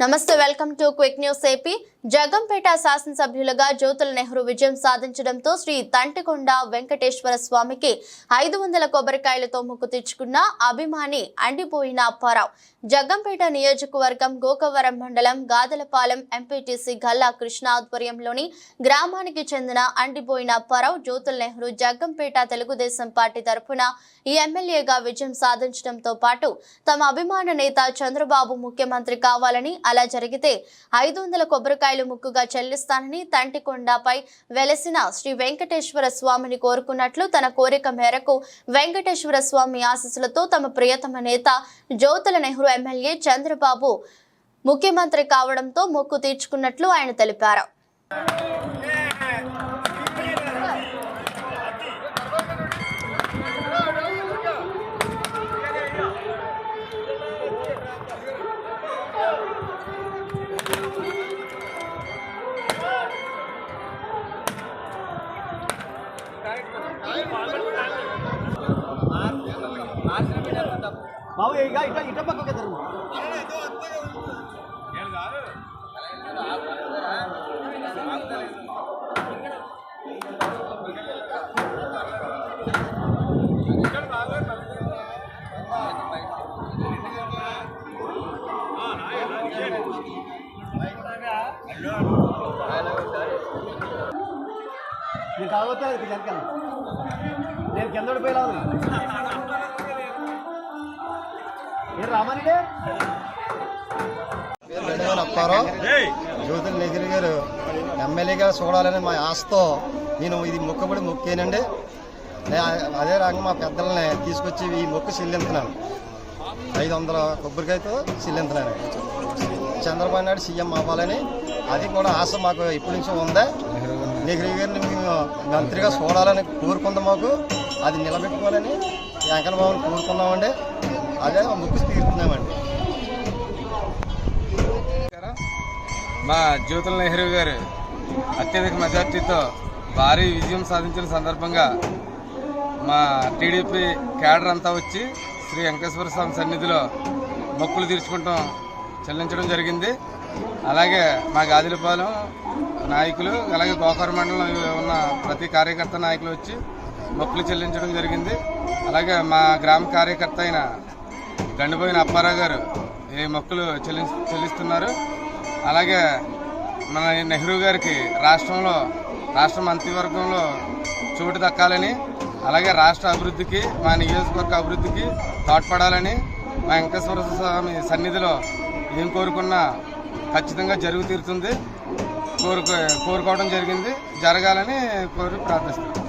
నమస్తే welcome to quick news AP. Jaggampeta శాసనసభ్యులుగా జ్యోతుల నెహ్రూ విజయం సాధించడంతో శ్రీ తంటికొండ వెంకటేశ్వర స్వామికి ఐదు వందల కొబ్బరికాయలతో ముక్కు తెచ్చుకున్న అభిమాని అండిపోయిన అప్పారావు. జగంపేట నియోజకవర్గం గోకవరం మండలం గాదలపాలెం ఎంపీటీసీ గల్లా కృష్ణ ఆధ్వర్యంలోని గ్రామానికి చెందిన అండిపోయిన అప్పారావు జ్యోతుల నెహ్రూ జగంపేట తెలుగుదేశం పార్టీ తరఫున ఈ ఎమ్మెల్యేగా విజయం సాధించడంతో పాటు తమ అభిమాన నేత చంద్రబాబు ముఖ్యమంత్రి కావాలని అలా జరిగితే ఐదు వందల కొబ్బరికాయలు ముక్కుగా చెల్లిస్తానని తంటికొండపై వెలసిన శ్రీ వెంకటేశ్వర స్వామిని కోరుకున్నట్లు తన కోరిక మేరకు వెంకటేశ్వర స్వామి ఆశీస్సులతో తమ ప్రియతమ నేత జ్యోతుల నెహ్రూ ఎమ్మెల్యే చంద్రబాబు ముఖ్యమంత్రి కావడంతో మొక్కు తీర్చుకున్నట్లు ఆయన తెలిపారు. బాబు ఇక ఇట ఇట పక్కకి జరుగు నేను కాకపోతే నేను కింద పడిపోయేలా అప్పారావు జ్యోతుల నెగిరి గారు ఎమ్మెల్యేగా చూడాలని మా ఆశతో నేను ఇది మొక్కబడి మొక్కేనండి. అదే రకంగా మా పెద్దల్ని తీసుకొచ్చి ఈ మొక్కు చెల్లింతున్నాను ఐదు వందల కొబ్బరికాయతో చెల్లింతున్నాను చంద్రబాబు నాయుడు సీఎం అవ్వాలని అది కూడా ఆశ మాకు ఇప్పటి నుంచో ఉంది. నెగిరి గారిని మేము మంత్రిగా చూడాలని కోరుకుంది మాకు. అది నిలబెట్టుకోవాలని వెంకన్న బాబుని కోరుకున్నామండి అదే ముక్కు తీరుతున్నామండి మా జ్యోతుల నెహ్రూ గారు అత్యధిక మెజార్టీతో భారీ విజయం సాధించిన సందర్భంగా మా టీడీపీ కేడర్ అంతా వచ్చి శ్రీ వెంకటేశ్వర స్వామి సన్నిధిలో మొక్కులు తీర్చుకుంటాం చెల్లించడం జరిగింది. అలాగే మా గాదిలపాలెం నాయకులు అలాగే గోకర మండలం ఉన్న ప్రతి కార్యకర్త నాయకులు వచ్చి మొక్కులు చెల్లించడం జరిగింది. అలాగే మా గ్రామ కార్యకర్త అయిన గండిపోయిన అప్పారావు గారు ఈ మొక్కులు చెల్లి చెల్లిస్తున్నారు. అలాగే మన నెహ్రూ గారికి రాష్ట్రంలో రాష్ట్ర మంత్రివర్గంలో చోటు దక్కాలని అలాగే రాష్ట్ర అభివృద్ధికి మా నియోజకవర్గ అభివృద్ధికి తోడ్పడాలని మా వెంకటేశ్వర స్వామి సన్నిధిలో ఏం కోరుకున్నా ఖచ్చితంగా జరుగు తీరుతుంది. కోరుకో కోరుకోవడం జరిగింది. జరగాలని కోరి ప్రార్థిస్తున్నాను